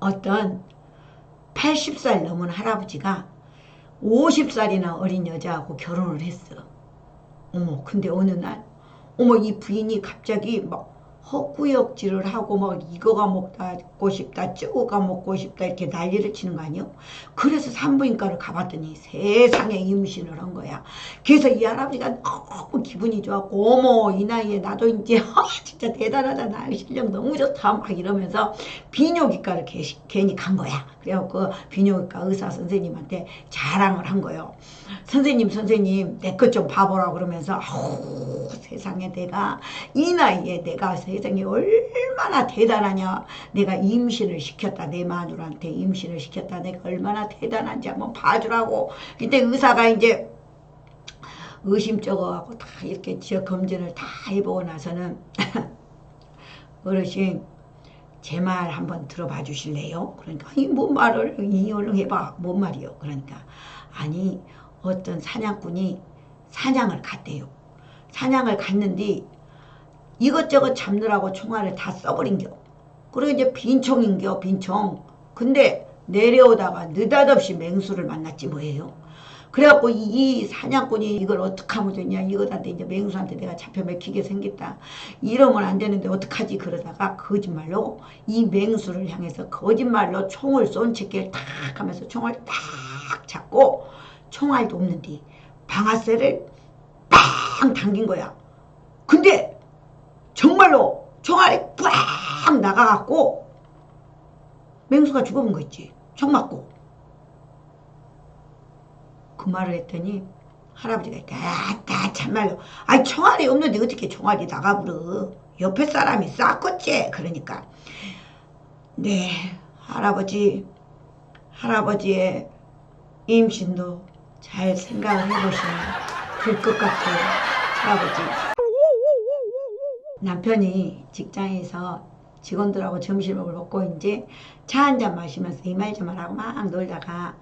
어떤 80살 넘은 할아버지가 50살이나 어린 여자하고 결혼을 했어. 어머, 근데 어느 날, 어머, 이 부인이 갑자기 막 헛구역질을 하고 막 이거가 먹고 싶다, 저거가 먹고 싶다 이렇게 난리를 치는 거 아니요? 그래서 산부인과를 가봤더니 세상에 임신을 한 거야. 그래서 이 할아버지가 너무 기분이 좋았고, 어머, 이 나이에 나도 이제, 아, 진짜 대단하다. 나 실력 너무 좋다. 막 이러면서 비뇨기과를 개- 괜히 간 거야. 그래갖고 비뇨기과 의사 선생님한테 자랑을 한 거예요. 선생님, 선생님, 내 것 좀 봐보라 그러면서, 아우, 세상에 내가, 이 나이에 내가 세 상에 얼마나 대단하냐. 내가 임신을 시켰다. 내 마누라한테 임신을 시켰다. 내가 얼마나 대단한지 한번 봐주라고. 그때 의사가 이제 의심쩍어갖고 다 이렇게 지역 검진을 다 해보고 나서는 어르신 제 말 한번 들어봐 주실래요? 그러니까 아니 뭔 말을 이 얼른 해봐 뭔 말이요? 그러니까 아니 어떤 사냥꾼이 사냥을 갔대요. 사냥을 갔는데 이것저것 잡느라고 총알을 다 써버린겨. 그리고 이제 빈총인겨 빈총. 근데 내려오다가 느닷없이 맹수를 만났지 뭐예요. 그래갖고 이, 이 사냥꾼이 이걸 어떻게 하면 되냐 이거한테 이제 맹수한테 내가 잡혀 먹히게 생겼다 이러면 안 되는데 어떡하지 그러다가 거짓말로 이 맹수를 향해서 거짓말로 총을 쏜 채길 탁 하면서 총을 딱 잡고 총알도 없는데 방아쇠를 빵 당긴 거야 근데 정말로 총알이 빡 나가갖고 맹수가 죽어본 거 있지? 총 맞고. 그 말을 했더니 할아버지가 이렇게 아따 참말로. 아니 총알이 없는데 어떻게 총알이 나가버려? 옆에 사람이 쌌겠지 그러니까. 네 할아버지 할아버지의 임신도 잘 생각을 해보시면 될 것 같아요 할아버지 남편이 직장에서 직원들하고 점심을 먹고 이제 차 한 잔 마시면서 이 말 저말 하고 막 놀다가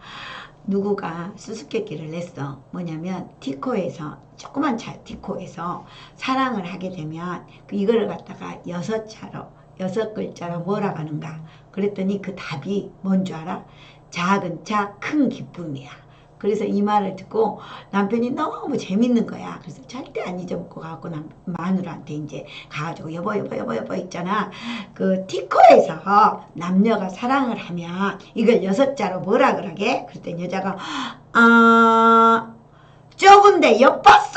누구가 수수께끼를 냈어. 뭐냐면 티코에서 조그만 차 티코에서 사랑을 하게 되면 그 이거를 갖다가 여섯 차로 여섯 글자로 뭐라 하는가. 그랬더니 그 답이 뭔 줄 알아? 작은 차 큰 기쁨이야. 그래서 이 말을 듣고 남편이 너무 재밌는 거야. 그래서 절대 안 잊어먹고 가고 남, 마누라한테 이제 가가지고 여보 여보 여보 여보 있잖아. 그 티코에서 남녀가 사랑을 하면 이걸 여섯 자로 뭐라 그러게? 그랬더니 여자가 아 좁은데 예뻤어.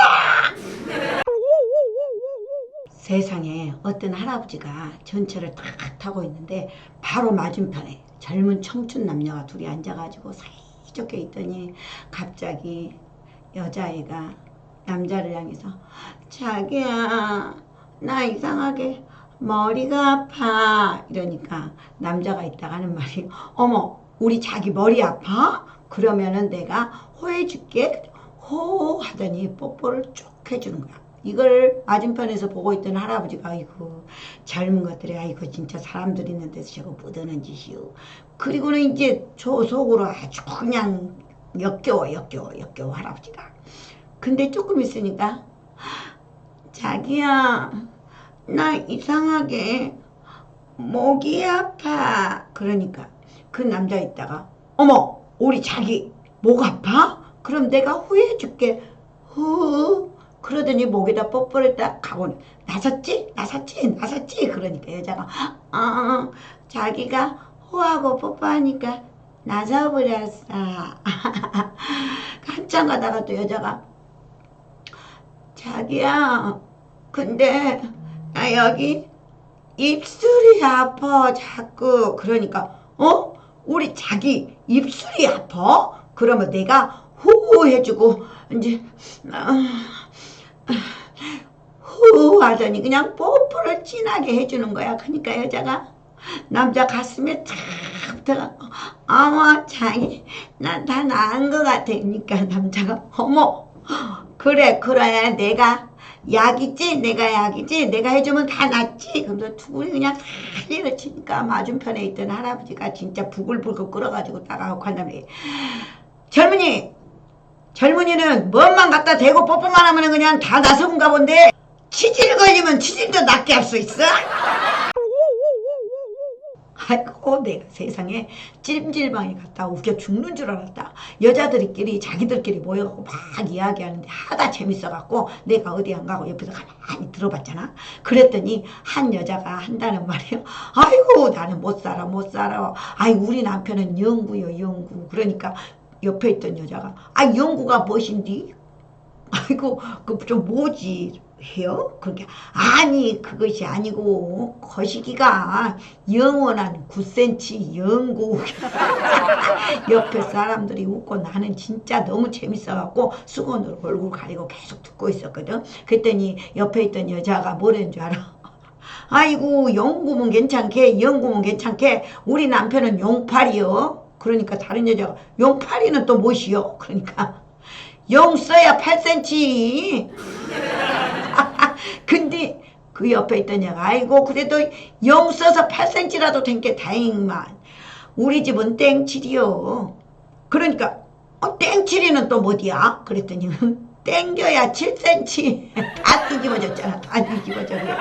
세상에 어떤 할아버지가 전철을 탁 타고 있는데 바로 맞은편에 젊은 청춘 남녀가 둘이 앉아가지고 사이 좋게 있더니 갑자기 여자애가 남자를 향해서 자기야 나 이상하게 머리가 아파. 이러니까 남자가 있다가 하는 말이 어머 우리 자기 머리 아파? 그러면은 내가 호해줄게. 호 하더니 뽀뽀를 쭉 해주는 거야 이걸 맞은편에서 보고 있던 할아버지가 아이고 젊은 것들이 아이고 진짜 사람들 있는 데서 저거 묻어는 짓이요 그리고는 이제 저 속으로 아주 그냥 역겨워 역겨워 역겨워 할아버지가. 근데 조금 있으니까 자기야 나 이상하게 목이 아파. 그러니까 그 남자 있다가 어머 우리 자기 목 아파? 그럼 내가 후회해 줄게. 후 그러더니 목에다 뽀뽀를 딱 하고 나섰지? 나섰지? 나섰지? 그러니까 여자가 아 자기가 호하고 뽀뽀하니까 나서버렸어 한참 가다가 또 여자가 자기야 근데 나 여기 입술이 아파 자꾸 그러니까 어? 우리 자기 입술이 아파? 그러면 내가 후 해주고 이제 후 하더니 그냥 뽀뽀를 진하게 해주는 거야. 그러니까 여자가 남자 가슴에 탁 들어가고 어머 자기 나다 나은 것 같아. 그러니까 남자가 어머 그래 그래 내가 약이지? 내가 약이지? 내가 해주면 다 낫지? 그러면서 둘이 그냥 난리를 치니까 맞은편에 있던 할아버지가 진짜 부글부글 끓어가지고 따가고 한다음에 젊은이 젊은이는 뭔만 갖다 대고 뽀뽀만 하면 그냥 다 나서군가 본데 치질 걸리면 치질도 낫게 할 수 있어? 아이고 내가 세상에 찜질방에 갔다 웃겨 죽는 줄 알았다. 여자들끼리 자기들끼리 모여갖고 막 이야기하는데 하다 재밌어갖고 내가 어디 안 가고 옆에서 가만히 들어봤잖아. 그랬더니 한 여자가 한다는 말이요. 아이고 나는 못 살아 못 살아. 아이 우리 남편은 영구요 영구. 그러니까 옆에 있던 여자가 아 영구가 무엇인디? 아이고 그 좀 뭐지? 해요? 그게 아니 그것이 아니고 거시기가 영원한 9cm 영구. 옆에 사람들이 웃고 나는 진짜 너무 재밌어갖고 수건으로 얼굴 가리고 계속 듣고 있었거든. 그랬더니 옆에 있던 여자가 뭐라는 줄 알아? 아이고 영구면 괜찮게 영구면 괜찮게. 우리 남편은 용팔이요 그러니까 다른 여자가 용팔이는 또 무엇이요? 그러니까. 용 써야 8cm 근데 그 옆에 있던 애가 아이고 그래도 영 써서 8cm라도 된 게 다행이만. 우리 집은 땡칠이요. 그러니까 어, 땡칠이는 또 뭐디야? 그랬더니 땡겨야 7cm 다 뒤집어졌잖아. 다 뒤집어져 그랬더니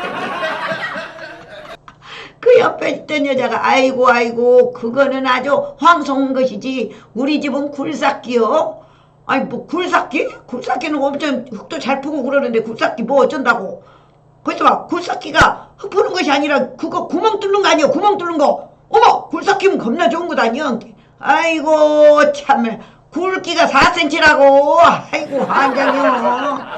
그 옆에 있던 여자가 아이고 아이고 그거는 아주 황송한 것이지. 우리 집은 굴삭기요. 아니 뭐 굴삭기? 굴삭기는 엄청 흙도 잘 푸고 그러는데 굴삭기 뭐 어쩐다고? 그래서 막 굴삭기가 흙 푸는 것이 아니라 그거 구멍 뚫는 거 아니야 구멍 뚫는 거. 어머 굴삭기면 겁나 좋은 거 아니야 아이고 참. 굵기가 4cm라고. 아이고 환장이요